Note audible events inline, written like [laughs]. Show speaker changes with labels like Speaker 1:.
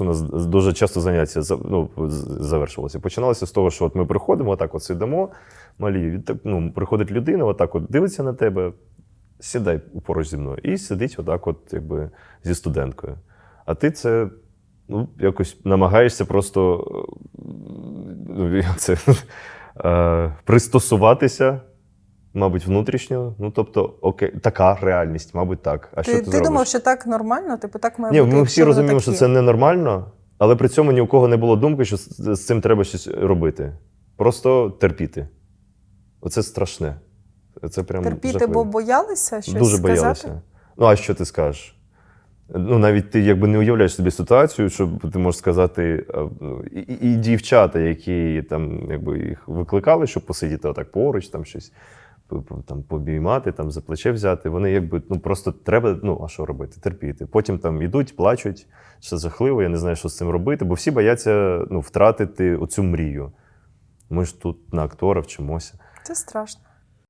Speaker 1: У нас дуже часто заняття за- ну, завершувалося. Починалося з того, що от ми приходимо, отак от сидимо, малі, ну, приходить людина, отак от дивиться на тебе, сідай поруч зі мною. І сидить отак, от, якби, зі студенткою. А ти це ну, якось намагаєшся просто е, ну, як це, [laughs] е, пристосуватися, мабуть, внутрішньо. Ну, тобто, окей, така реальність, мабуть, так. А
Speaker 2: Ти,
Speaker 1: що ти,
Speaker 2: ти думав, що так нормально? Типу, так має
Speaker 1: Ні,
Speaker 2: бути.
Speaker 1: ми всі розуміємо, що це ненормально, але при цьому ні у кого не було думки, що з, цим треба щось робити. Просто терпіти. Оце страшне. Це прям
Speaker 2: терпіти,
Speaker 1: жахливо.
Speaker 2: бо боялися щось
Speaker 1: Дуже
Speaker 2: сказати?
Speaker 1: боялися. Ну, а що ти скажеш? Ну, навіть ти якби не уявляєш собі ситуацію, що ти можеш сказати, ну, і, і, і дівчата, які там якби їх викликали, щоб посидіти отак поруч, там щось там, побіймати, там за плече взяти. Вони якби ну просто треба, ну а що робити? Терпіти. Потім там ідуть, плачуть, все жахливо, я не знаю, що з цим робити, бо всі бояться ну, втратити оцю мрію. Ми ж тут на актора вчимося.
Speaker 2: Це страшно.